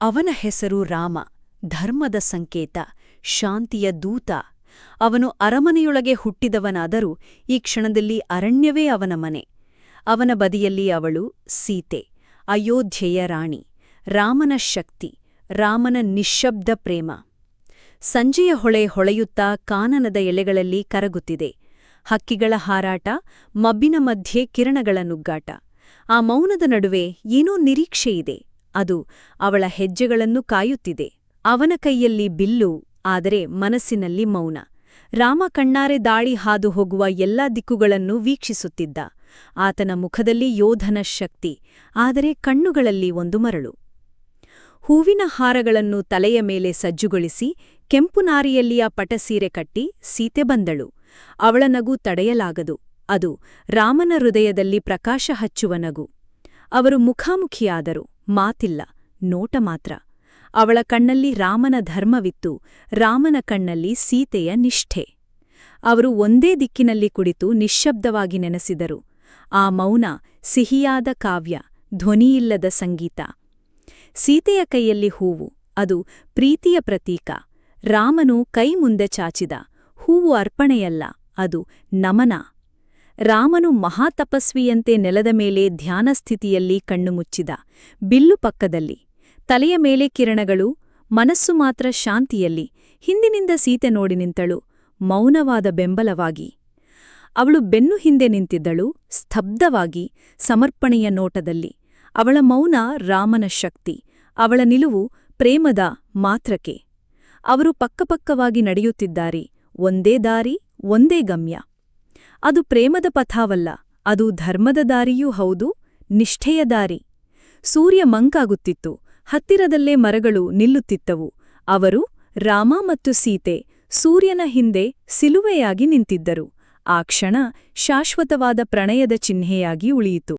ಅವನ ಹೆಸರು ರಾಮ, ಧರ್ಮದ ಸಂಕೇತ, ಶಾಂತಿಯ ದೂತ. ಅವನು ಅರಮನೆಯೊಳಗೆ ಹುಟ್ಟಿದವನಾದರೂ ಈ ಕ್ಷಣದಲ್ಲಿ ಅರಣ್ಯವೇ ಅವನ ಮನೆ. ಅವನ ಬದಿಯಲ್ಲಿ ಅವಳು ಸೀತೆ, ಅಯೋಧ್ಯೆಯ ರಾಣಿ, ರಾಮನ ಶಕ್ತಿ, ರಾಮನ ನಿಶ್ಶಬ್ದ ಪ್ರೇಮ. ಸಂಜೆಯ ಹೊಳೆ ಹೊಳೆಯುತ್ತಾ ಕಾನನದ ಎಲೆಗಳಲ್ಲಿ ಕರಗುತ್ತಿದೆ. ಹಕ್ಕಿಗಳ ಹಾರಾಟ, ಮಬ್ಬಿನ ಮಧ್ಯೆ ಕಿರಣಗಳ ನುಗ್ಗಾಟ. ಆ ಮೌನದ ನಡುವೆ ಏನೋ ನಿರೀಕ್ಷೆಯಿದೆ. ಅದು ಅವಳ ಹೆಜ್ಜೆಗಳನ್ನು ಕಾಯುತ್ತಿದೆ. ಅವನ ಕೈಯಲ್ಲಿ ಬಿಲ್ಲು, ಆದರೆ ಮನಸ್ಸಿನಲ್ಲಿ ಮೌನ. ರಾಮ ಕಣ್ಣಾರೆ ದಾಳಿ ಹಾದು ಹೋಗುವ ಎಲ್ಲಾ ದಿಕ್ಕುಗಳನ್ನು ವೀಕ್ಷಿಸುತ್ತಿದ್ದ. ಆತನ ಮುಖದಲ್ಲಿ ಯೋಧನ ಶಕ್ತಿ, ಆದರೆ ಕಣ್ಣುಗಳಲ್ಲಿ ಒಂದು ಮರಳು. ಹೂವಿನ ಹಾರಗಳನ್ನು ತಲೆಯ ಮೇಲೆ ಸಜ್ಜುಗೊಳಿಸಿ ಕೆಂಪು ನಾರಿಯಲ್ಲಿಯ ಪಟಸೀರೆ ಕಟ್ಟಿ ಸೀತೆ ಬಂದಳು. ಅವಳ ನಗು ತಡೆಯಲಾಗದು. ಅದು ರಾಮನ ಹೃದಯದಲ್ಲಿ ಪ್ರಕಾಶ ಹಚ್ಚುವ ನಗು. ಅವರು ಮುಖಾಮುಖಿಯಾದರು. ಮಾತಿಲ್ಲ, ನೋಟ ಮಾತ್ರ. ಅವಳ ಕಣ್ಣಲ್ಲಿ ರಾಮನ ಧರ್ಮವಿತ್ತು, ರಾಮನ ಕಣ್ಣಲ್ಲಿ ಸೀತೆಯ ನಿಷ್ಠೆ. ಅವರು ಒಂದೇ ದಿಕ್ಕಿನಲ್ಲಿ ಕುಳಿತು ನಿಶ್ಶಬ್ದವಾಗಿ ನೆನೆಸಿದರು. ಆ ಮೌನ, ಸಿಹಿಯಾದ ಕಾವ್ಯ, ಧ್ವನಿಯಿಲ್ಲದ ಸಂಗೀತ. ಸೀತೆಯ ಕೈಯಲ್ಲಿ ಹೂವು, ಅದು ಪ್ರೀತಿಯ ಪ್ರತೀಕ. ರಾಮನು ಕೈ ಮುಂದೆ ಚಾಚಿದ, ಹೂವು ಅರ್ಪಣೆಯಲ್ಲ, ಅದು ನಮನ. ರಾಮನು ಮಹಾತಪಸ್ವಿಯಂತೆ ನೆಲದ ಮೇಲೆ ಧ್ಯಾನಸ್ಥಿತಿಯಲ್ಲಿ ಕಣ್ಣು ಮುಚ್ಚಿದ ಬಿಲ್ಲು ಪಕ್ಕದಲ್ಲಿ. ತಲೆಯ ಮೇಲೆ ಕಿರಣಗಳು, ಮನಸ್ಸು ಮಾತ್ರ ಶಾಂತಿಯಲ್ಲಿ. ಹಿಂದಿನಿಂದ ಸೀತೆ ನೋಡಿ ನಿಂತಳು, ಮೌನವಾದ ಬೆಂಬಲವಾಗಿ. ಅವಳು ಬೆನ್ನು ಹಿಂದೆ ನಿಂತಿದ್ದಳು, ಸ್ತಬ್ಧವಾಗಿ, ಸಮರ್ಪಣೆಯ ನೋಟದಲ್ಲಿ. ಅವಳ ಮೌನ ರಾಮನ ಶಕ್ತಿ, ಅವಳ ನಿಲುವು ಪ್ರೇಮದ ಮಾತ್ರಕೆ ಅವರು ಪಕ್ಕಪಕ್ಕವಾಗಿ ನಡೆಯುತ್ತಿದ್ದಾರೆ, ಒಂದೇ ದಾರಿ, ಒಂದೇ ಗಮ್ಯ. ಅದು ಪ್ರೇಮದ ಪಥಾವಲ್ಲ, ಅದು ಧರ್ಮದ ದಾರಿಯೂ ಹೌದು, ನಿಷ್ಠೆಯ ದಾರಿ. ಸೂರ್ಯ ಮಂಕಾಗುತ್ತಿತ್ತು, ಹತ್ತಿರದಲ್ಲೇ ಮರಗಳು ನಿಲ್ಲುತ್ತಿತ್ತವು. ಅವರು ರಾಮ ಮತ್ತು ಸೀತೆ, ಸೂರ್ಯನ ಹಿಂದೆ ಸಿಲುವೆಯಾಗಿ ನಿಂತಿದ್ದರು. ಆ ಕ್ಷಣ ಶಾಶ್ವತವಾದ ಪ್ರಣಯದ ಚಿಹ್ನೆಯಾಗಿ ಉಳಿಯಿತು.